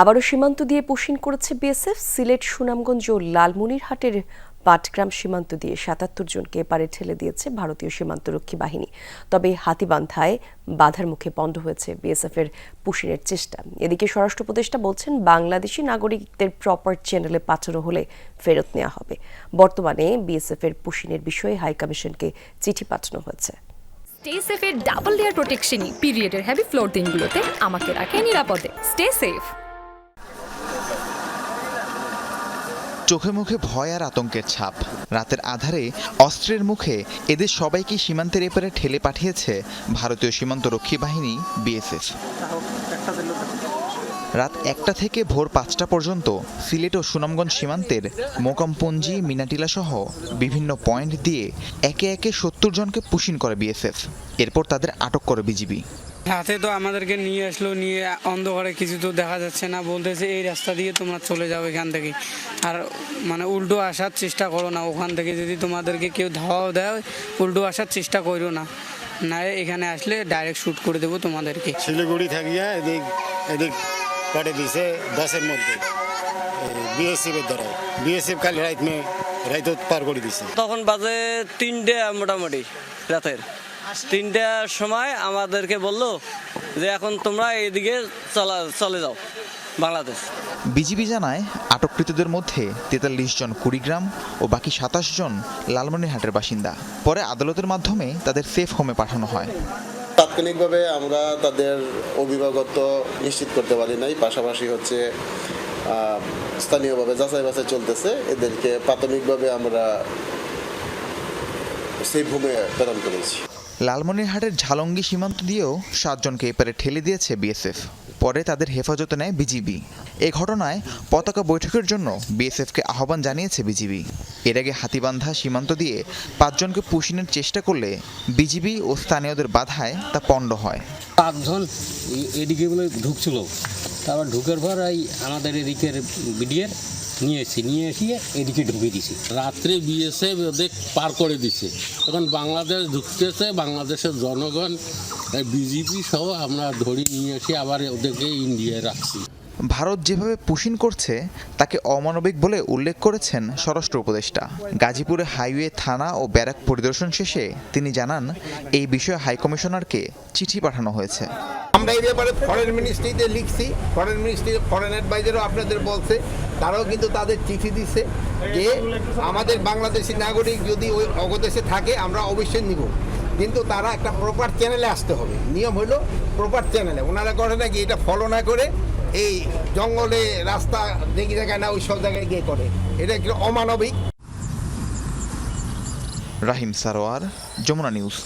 আবারও সীমান্ত দিয়ে পুশিন করেছে বিএসএফ। সিলেট, সুনামগঞ্জ ও লালমনিরহাটের পাটগ্রাম সীমান্ত দিয়ে সাতাত্তর জনকে এপারে ঠেলে দিয়েছে ভারতীয় সীমান্তরক্ষী বাহিনী। তবে হাতিবান্ধায় বাধার মুখে পণ্ড হয়েছে বিএসএফ এর পুশিনের চেষ্টা। এদিকে স্বরাষ্ট্র উপদেষ্টা বলছেন, বাংলাদেশি নাগরিকদের প্রপার চ্যানেলে পাঠানো হলে ফেরত নেওয়া হবে। বর্তমানে বিএসএফ এর পুশিনের বিষয়ে হাইকমিশনকে চিঠি পাঠানো হয়েছে। স্টে ডাবল লেয়ার প্রোটেকশনই পিরিয়ডের হ্যাভি ফ্লোর দিনগুলোতে আমাকে রাখে নিরাপদে। স্টে সেফ চোখে মুখে ভয় আর আতঙ্কের ছাপ। রাতের আধারে অস্ত্রের মুখে এদের সবাইকে সীমান্তের এপারে ঠেলে পাঠিয়েছে ভারতীয় সীমান্ত রক্ষী বাহিনী, বিএসএফ। রাত একটা থেকে ভোর পাঁচটা পর্যন্ত সিলেট ও সুনামগঞ্জ সীমান্তের মোকামপুঞ্জি, মিনাটিলা সহ বিভিন্ন পয়েন্ট দিয়ে একে একে সত্তর জনকে পুশিন করে বিএসএফ। এরপর তাদের আটক করে বিজিবি। হাতে তো আমাদেরকে নিয়ে আসলো নিয়ে অন্ধকারে কিছু তো দেখা যাচ্ছে না বলতেছে এই রাস্তা দিয়ে তোমরা চলে যাও এখান থেকে। আর মানে উল্টো আসার চেষ্টা করো না ওখান থেকে যদি তোমাদেরকে কেউ ধাওয়াও দেয় উল্টো আসার চেষ্টা করো না। না এখানে আসলে ডাইরেক্ট শ্যুট করে দেবো তোমাদেরকে। শিলিগুড়ি থাকিয়া এদিক এদিক কাটে দিছে দশের মধ্যে। বিএসএফ এর দ্বারা বিএসএফ কাল রাত মে রাত পার করে দিছে। তখন বাজে তিনটে মোটামুটি রাতের। তিনটার সময় আমাদেরকে বলল যে এখন তোমরা এদিকে চলা চলে যাও বাংলাদেশ। বিজিবি জানায় আটককৃতদের মধ্যে তেতাল্লিশ জন কুড়িগ্রাম ও বাকি সাতাশ জন লালমনিরহাটের বাসিন্দা। পরে আদালতের মাধ্যমে তাদের সেফ হোমে পাঠানো হয়। তাৎক্ষণিকভাবে আমরা তাদের অভিভাবকত্ব নিশ্চিত করতে পারি নাই। পাশাপাশি হচ্ছে স্থানীয়ভাবে যাচাই বাছাই চলতেছে। এদেরকে প্রাথমিকভাবে আমরা সেই ভূমে প্রেরণ করেছি। লালমনিরহাটের ঝালঙ্গি সীমান্ত দিয়েও সাতজনকে এপারে ঠেলে দিয়েছে বিএসএফ। পরে তাদের হেফাজতে নেয় বিজিবি। এ ঘটনায় পতাকা বৈঠকের জন্য বিএসএফকে আহ্বান জানিয়েছে বিজিবি। এর আগে হাতিবান্ধা সীমান্ত দিয়ে পাঁচজনকে পুশিনের চেষ্টা করলে বিজিবি ও স্থানীয়দের বাধায় তা পণ্ড হয়। পাঁচজন এদিকে ঢুকছিল। তারপর ঢুকের পর এই আমাদের এদিকের বিডিএর নিয়ে এসেছি নিয়ে এসে এদিকে ঢুকে দিছি রাত্রে বিএসএফ ওদের পার করে দিছে এখন বাংলাদেশ ঢুকতেছে, বাংলাদেশের জনগণ বিজেপি সহ আমরা ধরে নিয়ে এসে আবার ওদেরকে ইন্ডিয়ায় রাখছি। ভারত যেভাবে পুশিন করছে, তাকে অমানবিক বলে উল্লেখ করেছেন স্বরাষ্ট্র উপদেষ্টা। গাজীপুরে হাইওয়ে থানা ও ব্যারাক পরিদর্শন শেষে তিনি জানান, এই বিষয়ে হাইকমিশনারকে চিঠি পাঠানো হয়েছে। আমরা এই ব্যাপারে ফরেন মিনিস্ট্রিতে লিখছি। ফরেন মিনিস্ট্রি ফরেন অ্যাডভাইজারও আপনাদের বলছে, তারাও কিন্তু তাদের চিঠি দিছে যে আমাদের বাংলাদেশি নাগরিক যদি ওই অগদেশে থাকে, আমরা অবশ্যই নিব। কিন্তু তারা একটা প্রপার চ্যানেলে আসতে হবে। নিয়ম হলো প্রপার চ্যানেলে ওনারা করে নাকি এটা ফলো না করে এই জঙ্গলে রাস্তা দেখি জায়গায় না, ওই সব জায়গায় গিয়ে করে। এটা একটু অমানবিক। রাহিম সারোয়ার, যমুনা নিউজ।